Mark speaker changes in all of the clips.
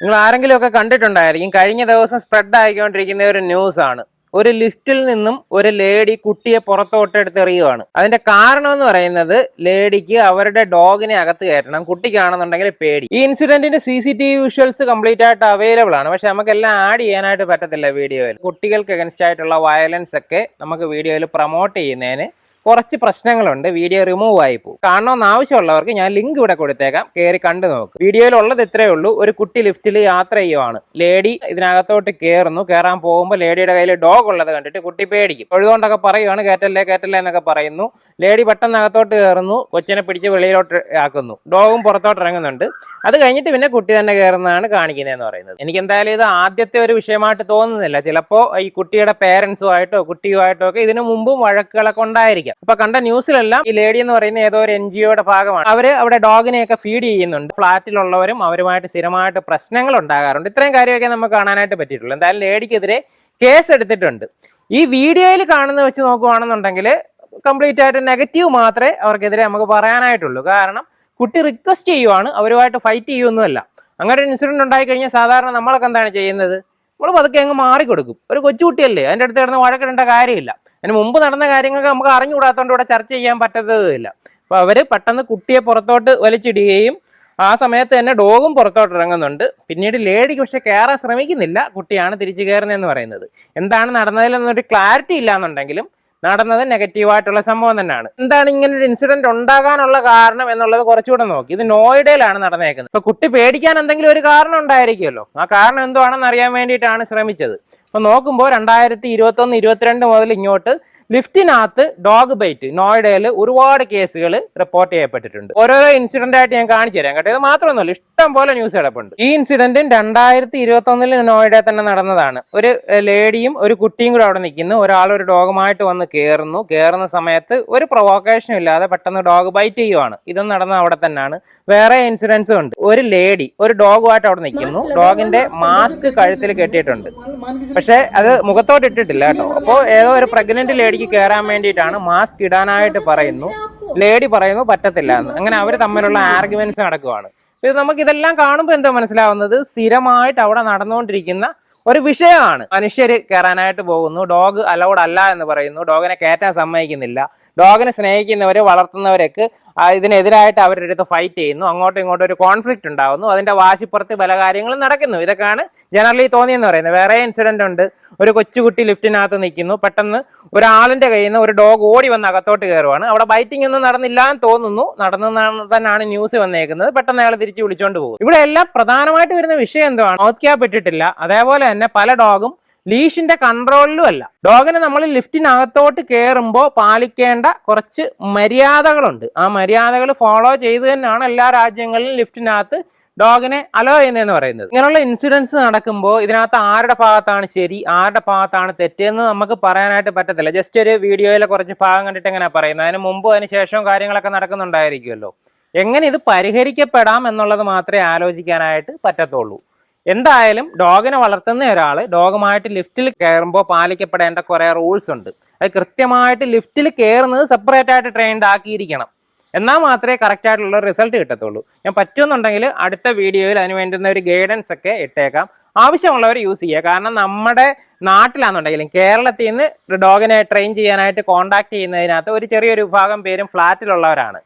Speaker 1: നിങ്ങൾ ആരെങ്കിലും ഒക്കെ കണ്ടിട്ടുണ്ടായിരിക്കും. കഴിഞ്ഞ ദിവസം സ്പ്രെഡ് ആയിക്കൊണ്ടിരിക്കുന്ന ഒരു ന്യൂസ് ആണ്. ഒരു ലിഫ്റ്റിൽ നിന്നും ഒരു ലേഡി കുട്ടിയെ പുറത്തോട്ട് എടുത്തെറിയുവാണ് അതിന്റെ കാരണം എന്ന് പറയുന്നത് ലേഡിക്ക് അവരുടെ ഡോഗിനെ അകത്ത് കയറ്റണം. കുട്ടിക്കാണെന്നുണ്ടെങ്കിൽ പേടി. ഈ ഇൻസിഡന്റിന്റെ C C T V visuals complete ആയിട്ട് അവൈലബിൾ ആണ്. പക്ഷെ നമുക്കെല്ലാം ആഡ് ചെയ്യാനായിട്ട് പറ്റത്തില്ല വീഡിയോയിൽ കുട്ടികൾക്ക് അഗൻസ്റ്റ് ആയിട്ടുള്ള വയലൻസ് ഒക്കെ നമുക്ക് വീഡിയോയിൽ പ്രൊമോട്ട് ചെയ്യുന്നതിന് കുറച്ച് പ്രശ്നങ്ങളുണ്ട്. വീഡിയോ റിമൂവ് ആയി പോകും. കാണണമെന്ന് ആവശ്യമുള്ളവർക്ക് ഞാൻ ലിങ്ക് ഇവിടെ കൊടുത്തേക്കാം. കയറി കണ്ടു നോക്ക്. വീഡിയോയിൽ ഉള്ളത് ഇത്രയേ ഉള്ളൂ. ഒരു കുട്ടി ലിഫ്റ്റിൽ യാത്ര ചെയ്യുവാണ്. ലേഡി ഇതിനകത്തോട്ട് കയറുന്നു കയറാൻ പോകുമ്പോൾ ലേഡിയുടെ കയ്യിൽ ഡോഗ് ഉള്ളത് കണ്ടിട്ട് കുട്ടി പേടിക്കും. എഴുതുകൊണ്ടൊക്കെ പറയുവാണ് കയറ്റല്ലേ കയറ്റല്ലേ എന്നൊക്കെ പറയുന്നു. ലേഡി പെട്ടെന്ന് അകത്തോട്ട് കയറുന്നു കൊച്ചിനെ പിടിച്ച് വെളിയിലോട്ട് ആക്കുന്നു. ഡോഗും പുറത്തോട്ട് ഇറങ്ങുന്നുണ്ട്. അത് കഴിഞ്ഞിട്ട് പിന്നെ കുട്ടി തന്നെ കയറുന്നതാണ് കാണിക്കുന്നതെന്ന് പറയുന്നത്. എനിക്ക് എന്തായാലും ഇത് ആദ്യത്തെ ഒരു വിഷയമായിട്ട് തോന്നുന്നില്ല. ചിലപ്പോൾ ഈ കുട്ടിയുടെ പേരൻസുമായിട്ടോ കുട്ടിയുമായിട്ടോ ഒക്കെ ഇതിനു മുമ്പും വഴക്കുകളൊക്കെ ഉണ്ടായിരിക്കാം. അപ്പൊ കണ്ട ന്യൂസിലെല്ലാം ഈ ലേഡി എന്ന് പറയുന്ന ഏതോ ഒരു എൻ ജി ഒയുടെ ഭാഗമാണ്. അവർ അവിടെ ഡോഗിനെയൊക്കെ ഫീഡ് ചെയ്യുന്നുണ്ട്. ഫ്ളാറ്റിലുള്ളവരും അവരുമായിട്ട് സ്ഥിരമായിട്ട് പ്രശ്നങ്ങൾ ഉണ്ടാകാറുണ്ട്. ഇത്രയും കാര്യമൊക്കെ നമുക്ക് കാണാനായിട്ട് പറ്റിയിട്ടുള്ളൂ. എന്തായാലും ലേഡിക്കെതിരെ കേസ് എടുത്തിട്ടുണ്ട്. ഈ വീഡിയോയിൽ കാണുന്ന വെച്ച് നോക്കുവാണെന്നുണ്ടെങ്കിൽ കംപ്ലീറ്റ് ആയിട്ട് നെഗറ്റീവ് മാത്രമേ അവർക്കെതിരെ നമുക്ക് പറയാനായിട്ടുള്ളൂ. കാരണം കുട്ടി റിക്വസ്റ്റ് ചെയ്യുവാണ്. അവരുമായിട്ട് ഫൈറ്റ് ചെയ്യുമൊന്നുമല്ല അങ്ങനെ ഒരു ഇൻസിഡന്റ് ഉണ്ടായി കഴിഞ്ഞാൽ സാധാരണ നമ്മളൊക്കെ എന്താണ് ചെയ്യുന്നത്? നമ്മൾ പതുക്കെ അങ്ങ് മാറിക്കൊടുക്കും. ഒരു കൊച്ചുകുട്ടിയല്ലേ അതിന്റെ അടുത്ത് കിടന്ന് വഴക്കിടേണ്ട കാര്യമില്ല. അതിന് മുമ്പ് നടന്ന കാര്യങ്ങൾക്ക് നമുക്ക് അറിഞ്ഞുകൂടാത്തതുകൊണ്ട് ഇവിടെ ചർച്ച ചെയ്യാൻ പറ്റത്തതുമില്ല. അപ്പോൾ അവർ പെട്ടെന്ന് കുട്ടിയെ പുറത്തോട്ട് വലിച്ചിടുകയും ആ സമയത്ത് തന്നെ ഡോഗും പുറത്തോട്ട് ഇറങ്ങുന്നുണ്ട്. പിന്നീട് ലേഡിക്ക് പക്ഷെ കയറാൻ ശ്രമിക്കുന്നില്ല. കുട്ടിയാണ് തിരിച്ചു കയറുന്നതെന്ന് പറയുന്നത്. എന്താണ് നടന്നതിലെന്നൊരു ക്ലാരിറ്റി ഇല്ലാന്നുണ്ടെങ്കിലും നടന്നത് നെഗറ്റീവായിട്ടുള്ള സംഭവം തന്നെയാണ്. എന്താണ് ഇങ്ങനെ ഒരു ഇൻസിഡന്റ് ഉണ്ടാകാനുള്ള കാരണം എന്നുള്ളത് കുറച്ചുകൂടെ നോക്കി. ഇത് നോയിഡയിലാണ് നടന്നേക്കുന്നത്. ഇപ്പൊ കുട്ടി പേടിക്കാൻ എന്തെങ്കിലും ഒരു കാരണം ഉണ്ടായിരിക്കുമല്ലോ. ആ കാരണം എന്തുവാണെന്ന് അറിയാൻ വേണ്ടിയിട്ടാണ് ശ്രമിച്ചത്. അപ്പൊ നോക്കുമ്പോൾ രണ്ടായിരത്തി ഇരുപത്തി ഒന്ന് ഇരുപത്തിരണ്ട് മുതൽ ഇങ്ങോട്ട് ലിഫ്റ്റിനകത്ത് ഡോഗ് ബൈറ്റ് നോയിഡയിൽ ഒരുപാട് കേസുകൾ റിപ്പോർട്ട് ചെയ്യപ്പെട്ടിട്ടുണ്ട്. ഓരോരോ ഇൻസിഡന്റ് ആയിട്ട് ഞാൻ കാണിച്ചു തരാം കേട്ടോ. ഇത് മാത്രമൊന്നുമല്ല ഇഷ്ടം പോലെ ന്യൂസ് കിടപ്പുണ്ട്. ഈ ഇൻസിഡന്റും രണ്ടായിരത്തി ഇരുപത്തി ഒന്നിൽ നോയിഡയിൽ തന്നെ നടന്നതാണ്. ഒരു ലേഡിയും ഒരു കുട്ടിയും കൂടെ അവിടെ നിൽക്കുന്നു. ഒരാൾ ഒരു ഡോഗുമായിട്ട് വന്ന് കയറുന്നു കയറുന്ന സമയത്ത് ഒരു പ്രൊവോക്കേഷനും ഇല്ലാതെ പെട്ടെന്ന് ഡോഗ് ബൈറ്റ് ചെയ്യുവാണ്. ഇതും നടന്ന അവിടെ തന്നെയാണ്. വേറെ ഇൻസിഡൻസും ഉണ്ട്. ഒരു ലേഡി ഒരു ഡോഗുമായിട്ട് അവിടെ നിൽക്കുന്നു. ഡോഗിന്റെ മാസ്ക് കഴുത്തിൽ കെട്ടിയിട്ടുണ്ട്. പക്ഷെ അത് മുഖത്തോട്ട് ഇട്ടിട്ടില്ല കേട്ടോ. അപ്പോൾ ഏതോ ഒരു പ്രഗ്നന്റ് ലേഡിക്ക് കയറാൻ വേണ്ടിയിട്ടാണ് മാസ്ക് ഇടാനായിട്ട് പറയുന്നു. ലേഡി പറയുന്നു പറ്റത്തില്ല എന്ന്. അങ്ങനെ അവർ തമ്മിലുള്ള ആർഗ്യുമെന്റ്സ് നടക്കുവാണ്. ഇത് നമുക്ക് ഇതെല്ലാം കാണുമ്പോൾ എന്താ മനസ്സിലാവുന്നത്? സ്ഥിരമായിട്ട് അവിടെ നടന്നുകൊണ്ടിരിക്കുന്ന ഒരു വിഷയമാണ്. മനുഷ്യർ കയറാനായിട്ട് പോകുന്നു. ഡോഗ് അലൗഡ് അല്ല എന്ന് പറയുന്നു. ഡോഗിനെ കയറ്റാൻ സമ്മതിക്കുന്നില്ല. ഡോഗിനെ സ്നേഹിക്കുന്നവരെ വളർത്തുന്നവരൊക്കെ ഇതിനെതിരായിട്ട് അവരുടെ അടുത്ത് ഫൈറ്റ് ചെയ്യുന്നു. അങ്ങോട്ടും ഇങ്ങോട്ടും ഒരു കോൺഫ്ലിക്റ്റ് ഉണ്ടാകുന്നു അതിന്റെ വാശിപ്പുറത്ത് പല കാര്യങ്ങളും നടക്കുന്നു. ഇതൊക്കെയാണ് ജനറലി തോന്നിയെന്ന് പറയുന്നത്. വേറെ ഇൻസിഡന്റ് ഉണ്ട്. ഒരു കൊച്ചുകുട്ടി ലിഫ്റ്റിനകത്ത് നിൽക്കുന്നു. പെട്ടെന്ന് ഒരാളിന്റെ കയ്യിൽ നിന്ന് ഒരു ഡോഗ് ഓടി വന്ന് അകത്തോട്ട് കയറുവാണ്. അവിടെ ബൈറ്റിംഗ് ഒന്നും നടന്നില്ല എന്ന് തോന്നുന്നു. നടന്നെന്നാണ് തന്നെയാണ് ന്യൂസ് വന്നേക്കുന്നത്. പെട്ടെന്ന് അയാൾ തിരിച്ച് വിളിച്ചോണ്ട് പോകും. ഇവിടെ എല്ലാം പ്രധാനമായിട്ട് വരുന്ന വിഷയം എന്തുവാണ്? ക്യാപ്പ് അതേപോലെ തന്നെ പല ഡോഗും ലീഷിന്റെ കൺട്രോളിലും അല്ല. ഡോഗിനെ നമ്മൾ ലിഫ്റ്റിനകത്തോട്ട് കയറുമ്പോൾ പാലിക്കേണ്ട കുറച്ച് മര്യാദകളുണ്ട്. ആ മര്യാദകൾ ഫോളോ ചെയ്ത് തന്നെയാണ് എല്ലാ രാജ്യങ്ങളിലും ലിഫ്റ്റിനകത്ത് ഡോഗിനെ അലോ ചെയ്യുന്നതെന്ന് പറയുന്നത്. ഇങ്ങനെയുള്ള ഇൻസിഡൻസ് നടക്കുമ്പോൾ ഇതിനകത്ത് ആരുടെ ഭാഗത്താണ് ശരി ആരുടെ ഭാഗത്താണ് തെറ്റെന്ന് നമുക്ക് പറയാനായിട്ട് പറ്റത്തില്ല. ജസ്റ്റ് ഒരു വീഡിയോയിലെ കുറച്ച് ഭാഗം കണ്ടിട്ട് എങ്ങനെയാ പറയുന്നത്. അതിന് മുമ്പ് അതിന് ശേഷവും കാര്യങ്ങളൊക്കെ നടക്കുന്നുണ്ടായിരിക്കുമല്ലോ. എങ്ങനെ ഇത് പരിഹരിക്കപ്പെടാം എന്നുള്ളത് മാത്രമേ ആലോചിക്കാനായിട്ട് പറ്റത്തുള്ളൂ. എന്തായാലും ഡോഗിനെ വളർത്തുന്ന ഒരാൾ ഡോഗുമായിട്ട് ലിഫ്റ്റിൽ കയറുമ്പോൾ പാലിക്കപ്പെടേണ്ട കുറേ റൂൾസ് ഉണ്ട്. അത് കൃത്യമായിട്ട് ലിഫ്റ്റിൽ കയറുന്നത് സെപ്പറേറ്റ് ആയിട്ട് ട്രെയിൻഡ് ആക്കിയിരിക്കണം. എന്നാൽ മാത്രമേ കറക്റ്റ് ആയിട്ടുള്ള റിസൾട്ട് കിട്ടത്തുള്ളൂ. ഞാൻ പറ്റുമെന്നുണ്ടെങ്കിൽ അടുത്ത വീഡിയോയിൽ അതിന് വേണ്ടുന്ന ഒരു ഗൈഡൻസ് ഒക്കെ ഇട്ടേക്കാം. ആവശ്യമുള്ളവർ യൂസ് ചെയ്യുക. കാരണം നമ്മുടെ നാട്ടിലാണെന്നുണ്ടെങ്കിലും കേരളത്തിൽ നിന്ന് ഡോഗിനെ ട്രെയിൻ ചെയ്യാനായിട്ട് കോൺടാക്ട് ചെയ്യുന്നതിനകത്ത് ഒരു ചെറിയൊരു വിഭാഗം പേരും ഫ്ലാറ്റിലുള്ളവരാണ്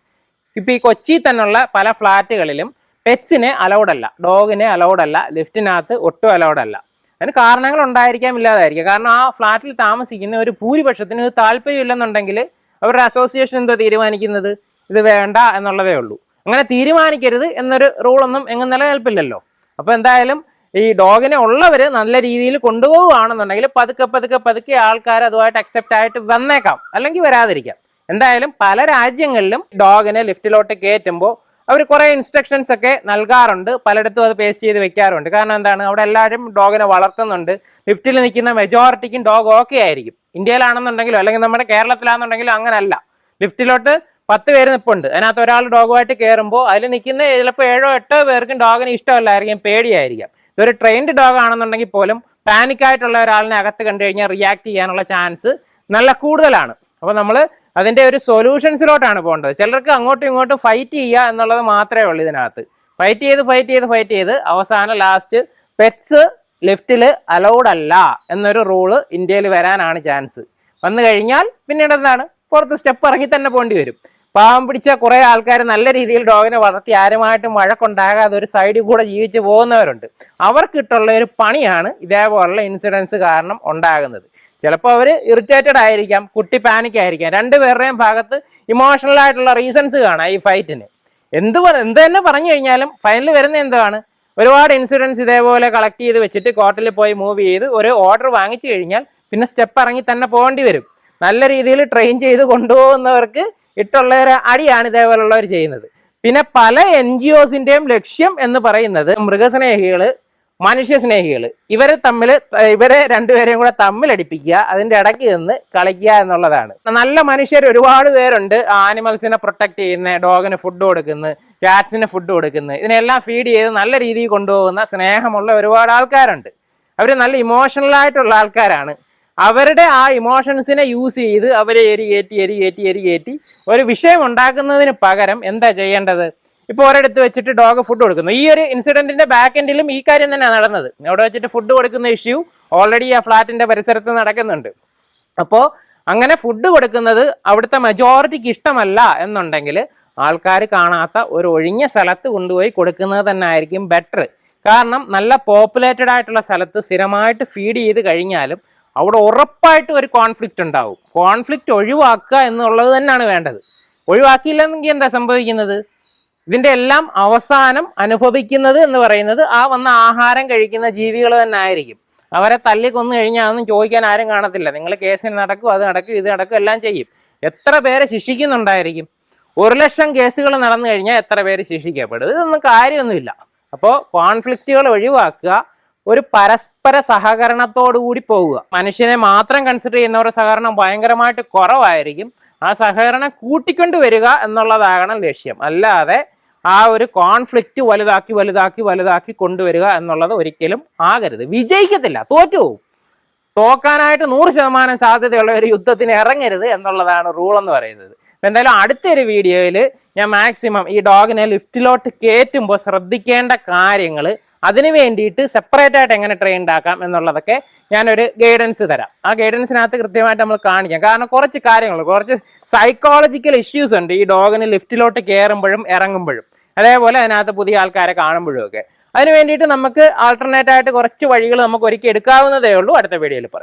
Speaker 1: ഇപ്പോൾ ഈ കൊച്ചി തന്നെയുള്ള പല ഫ്ലാറ്റുകളിലും പെറ്റ്സിനെ അലൗഡ് അല്ല. ഡോഗിനെ അലൗഡ് അല്ല. ലിഫ്റ്റിനകത്ത് ഒട്ടും അലൗഡ് അല്ല. അതിന് കാരണങ്ങൾ ഉണ്ടായിരിക്കാം ഇല്ലാതായിരിക്കാം. കാരണം ആ ഫ്ലാറ്റിൽ താമസിക്കുന്ന ഒരു ഭൂരിപക്ഷത്തിന് താല്പര്യമില്ലെന്നുണ്ടെങ്കിൽ അവരുടെ അസോസിയേഷൻ എന്തോ തീരുമാനിക്കുന്നത്? ഇത് വേണ്ട എന്നുള്ളതേ ഉള്ളൂ. അങ്ങനെ തീരുമാനിക്കരുത് എന്നൊരു റൂളൊന്നും എങ്ങും നിലനിൽപ്പില്ലല്ലോ. അപ്പോൾ എന്തായാലും ഈ ഡോഗിനെ ഉള്ളവര് നല്ല രീതിയിൽ കൊണ്ടുപോവുകയാണെന്നുണ്ടെങ്കിൽ പതുക്കെ പതുക്കെ പതുക്കെ ആൾക്കാർ അതുമായിട്ട് അക്സെപ്റ്റ് ആയിട്ട് വന്നേക്കാം. അല്ലെങ്കിൽ വരാതിരിക്കാം. എന്തായാലും പല രാജ്യങ്ങളിലും ഡോഗിനെ ലിഫ്റ്റിലോട്ട് കയറ്റുമ്പോൾ അവർ കുറേ ഇൻസ്ട്രക്ഷൻസ് ഒക്കെ നൽകാറുണ്ട്. പലയിടത്തും അത് പേസ്റ്റ് ചെയ്ത് വെക്കാറുണ്ട്. കാരണം എന്താണ്? അവിടെ എല്ലാവരും ഡോഗിനെ വളർത്തുന്നുണ്ട്. ലിഫ്റ്റിൽ നിൽക്കുന്ന മെജോറിറ്റിക്കും ഡോഗ് ഓക്കെ ആയിരിക്കും. ഇന്ത്യയിലാണെന്നുണ്ടെങ്കിലും അല്ലെങ്കിൽ നമ്മുടെ കേരളത്തിലാണെന്നുണ്ടെങ്കിലും അങ്ങനല്ല. ലിഫ്റ്റിലോട്ട് പത്ത് പേര് നിപ്പുണ്ട്. അതിനകത്ത് ഒരാൾ ഡോഗുമായിട്ട് കയറുമ്പോൾ അതിൽ നിൽക്കുന്ന ചിലപ്പോൾ ഏഴോ എട്ടോ പേർക്കും ഡോഗിന് ഇഷ്ടമല്ലായിരിക്കും പേടിയായിരിക്കും. ഇതൊരു ട്രെയിൻഡ് ഡോഗ് ആണെന്നുണ്ടെങ്കിൽ പോലും പാനിക്കായിട്ടുള്ള ഒരാളിനെ അകത്ത് കണ്ടു കഴിഞ്ഞാൽ റിയാക്ട് ചെയ്യാനുള്ള ചാൻസ് നല്ല കൂടുതലാണ്. അപ്പോൾ നമ്മൾ അതിന്റെ ഒരു സൊല്യൂഷൻസിലോട്ടാണ് പോകേണ്ടത്. ചിലർക്ക് അങ്ങോട്ടും ഇങ്ങോട്ടും ഫൈറ്റ് ചെയ്യുക എന്നുള്ളത് മാത്രമേ ഉള്ളൂ ഇതിനകത്ത്. ഫൈറ്റ് ചെയ്ത് ഫൈറ്റ് ചെയ്ത് ഫൈറ്റ് ചെയ്ത് അവസാനം ലാസ്റ്റ് പെറ്റ്സ് ലിഫ്റ്റിൽ അലൗഡ് അല്ല എന്നൊരു റൂൾ ഇന്ത്യയിൽ വരാനാണ് ചാൻസ് വന്നു കഴിഞ്ഞാൽ പിന്നീട് എന്താണ്? പുറത്ത് സ്റ്റെപ്പ് ഇറങ്ങി തന്നെ പോകേണ്ടി വരും. പാവം പിടിച്ച കുറെ ആൾക്കാർ നല്ല രീതിയിൽ ഡോഗിനെ വളർത്തി ആരുമായിട്ടും വഴക്കുണ്ടാകാതെ ഒരു സൈഡിൽ കൂടെ ജീവിച്ചു പോകുന്നവരുണ്ട്. അവർക്കിട്ടുള്ള ഒരു പണിയാണ് ഇതേപോലുള്ള ഇൻസിഡൻസ് കാരണം ഉണ്ടാകുന്നത്. ചിലപ്പോൾ അവർ ഇറിറ്റേറ്റഡ് ആയിരിക്കാം കുട്ടി പാനിക് ആയിരിക്കാം. രണ്ടുപേരുടെയും ഭാഗത്ത് ഇമോഷണൽ ആയിട്ടുള്ള റീസൺസ് കാണാം ഈ ഫൈറ്റിന് എന്ത് എന്ത് തന്നെ പറഞ്ഞു കഴിഞ്ഞാലും ഫൈനൽ വരുന്ന എന്താണ്? ഒരുപാട് ഇൻസിഡൻസ് ഇതേപോലെ കളക്ട് ചെയ്ത് വെച്ചിട്ട് കോർട്ടിൽ പോയി മൂവ് ചെയ്ത് ഒരു ഓർഡർ വാങ്ങിച്ചു കഴിഞ്ഞാൽ പിന്നെ സ്റ്റെപ്പ് ഇറങ്ങി തന്നെ പോകേണ്ടി വരും. നല്ല രീതിയിൽ ട്രെയിൻ ചെയ്ത് കൊണ്ടുപോകുന്നവർക്ക് ഇട്ടുള്ള ഒരു അടിയാണ് ഇതേപോലുള്ളവർ ചെയ്യുന്നത്. പിന്നെ പല എൻ ജി ഒസിന്റെയും ലക്ഷ്യം എന്ന് പറയുന്നത് മൃഗസ്നേഹികൾ മനുഷ്യ സ്നേഹികൾ ഇവരെ തമ്മിൽ ഇവരെ രണ്ടുപേരെയും കൂടെ തമ്മിലടിപ്പിക്കുക അതിന്റെ ഇടയ്ക്ക് നിന്ന് കളിക്കുക എന്നുള്ളതാണ്. നല്ല മനുഷ്യർ ഒരുപാട് പേരുണ്ട്. ആനിമൽസിനെ പ്രൊട്ടക്ട് ചെയ്യുന്ന ഡോഗിന് ഫുഡ് കൊടുക്കുന്നു ക്യാറ്റ്സിന് ഫുഡ് കൊടുക്കുന്നു. ഇതിനെല്ലാം ഫീഡ് ചെയ്ത് നല്ല രീതിയിൽ കൊണ്ടുപോകുന്ന സ്നേഹമുള്ള ഒരുപാട് ആൾക്കാരുണ്ട്. അവർ നല്ല ഇമോഷണൽ ആയിട്ടുള്ള ആൾക്കാരാണ്. അവരുടെ ആ ഇമോഷൻസിനെ യൂസ് ചെയ്ത് അവരെ എരി കയറ്റി എരി കയറ്റി എരി കയറ്റി ഒരു വിഷയം ഉണ്ടാക്കുന്നതിന് പകരം എന്താ ചെയ്യേണ്ടത്? ഇപ്പോൾ ഒരിടത്ത് വെച്ചിട്ട് ഡോഗ് ഫുഡ് കൊടുക്കുന്നു. ഈ ഒരു ഇൻസിഡന്റിന്റെ ബാക്ക് എൻഡിലും ഈ കാര്യം തന്നെയാണ് നടന്നത്. അവിടെ വെച്ചിട്ട് ഫുഡ് കൊടുക്കുന്ന ഇഷ്യൂ ഓൾറെഡി ആ ഫ്ലാറ്റിന്റെ പരിസരത്ത് നടക്കുന്നുണ്ട്. അപ്പോൾ അങ്ങനെ ഫുഡ് കൊടുക്കുന്നത് അവിടുത്തെ മെജോറിറ്റിക്ക് ഇഷ്ടമല്ല എന്നുണ്ടെങ്കിൽ ആൾക്കാർ കാണാത്ത ഒരു ഒഴിഞ്ഞ സ്ഥലത്ത് കൊണ്ടുപോയി കൊടുക്കുന്നത് തന്നെ ആയിരിക്കും ബെറ്റർ കാരണം നല്ല പോപ്പുലേറ്റഡ് ആയിട്ടുള്ള സ്ഥലത്ത് സ്ഥിരമായിട്ട് ഫീഡ് ചെയ്ത് കഴിഞ്ഞാലും അവിടെ ഉറപ്പായിട്ടും ഒരു കോൺഫ്ലിക്റ്റ് ഉണ്ടാവും. കോൺഫ്ലിക്റ്റ് ഒഴിവാക്കുക എന്നുള്ളത് തന്നെയാണ് വേണ്ടത്. ഒഴിവാക്കിയില്ലെങ്കിൽ എന്താ സംഭവിക്കുന്നത്? ഇതിന്റെ എല്ലാം അവസാനം അനുഭവിക്കുന്നത് എന്ന് പറയുന്നത് ആ വന്ന ആഹാരം കഴിക്കുന്ന ജീവികൾ തന്നെ ആയിരിക്കും. അവരെ തല്ലി കൊന്നു കഴിഞ്ഞാൽ അതൊന്നും ചോദിക്കാൻ ആരും കാണത്തില്ല. നിങ്ങൾ കേസിൽ നടക്കും അത് നടക്കും ഇത് നടക്കും എല്ലാം ചെയ്യും. എത്ര പേരെ ശിക്ഷിക്കുന്നുണ്ടായിരിക്കും? ഒരു ലക്ഷം കേസുകൾ നടന്നു കഴിഞ്ഞാൽ എത്ര പേര് ശിക്ഷിക്കപ്പെടും? ഇതൊന്നും കാര്യമൊന്നുമില്ല. അപ്പോൾ കോൺഫ്ലിക്റ്റുകൾ ഒഴിവാക്കുക ഒരു പരസ്പര സഹകരണത്തോടു കൂടി പോവുക മനുഷ്യനെ മാത്രം കൺസിഡർ ചെയ്യുന്നവരുടെ സഹകരണം ഭയങ്കരമായിട്ട് കുറവായിരിക്കും. ആ സഹകരണം കൂട്ടിക്കൊണ്ട് വരിക എന്നുള്ളതാകണം ലക്ഷ്യം. അല്ലാതെ ആ ഒരു കോൺഫ്ലിക്റ്റ് വലുതാക്കി വലുതാക്കി വലുതാക്കി കൊണ്ടുവരിക എന്നുള്ളത് ഒരിക്കലും ആകരുത്. വിജയിക്കത്തില്ല. തോറ്റു പോകും തോക്കാനായിട്ട് നൂറ് ശതമാനം സാധ്യതയുള്ള ഒരു യുദ്ധത്തിന് ഇറങ്ങരുത് എന്നുള്ളതാണ് റൂൾ എന്ന് പറയുന്നത്. എന്തായാലും അടുത്തൊരു വീഡിയോയിൽ ഞാൻ മാക്സിമം ഈ ഡോഗിനെ ലിഫ്റ്റിലോട്ട് കയറ്റുമ്പോൾ ശ്രദ്ധിക്കേണ്ട കാര്യങ്ങൾ അതിന് വേണ്ടിയിട്ട് സെപ്പറേറ്റ് ആയിട്ട് എങ്ങനെ ട്രെയിൻ ഉണ്ടാക്കാം എന്നുള്ളതൊക്കെ ഞാനൊരു ഗൈഡൻസ് തരാം. ആ ഗൈഡൻസിനകത്ത് കൃത്യമായിട്ട് നമ്മൾ കാണിക്കാം. കാരണം കുറച്ച് കാര്യങ്ങൾ കുറച്ച് സൈക്കോളജിക്കൽ ഇഷ്യൂസ് ഉണ്ട് ഈ ഡോഗിന് ലിഫ്റ്റിലോട്ട് കയറുമ്പോഴും ഇറങ്ങുമ്പോഴും. അതേപോലെ അതിനകത്ത് പുതിയ ആൾക്കാരെ കാണുമ്പോഴും ഒക്കെ. അതിന് വേണ്ടിയിട്ട് നമുക്ക് ആൾട്ടർനേറ്റ് ആയിട്ട് കുറച്ച് വഴികൾ നമുക്ക് ഒരുക്കി എടുക്കാവുന്നതേ ഉള്ളൂ. അടുത്ത വീഡിയോയിൽ പറയാം.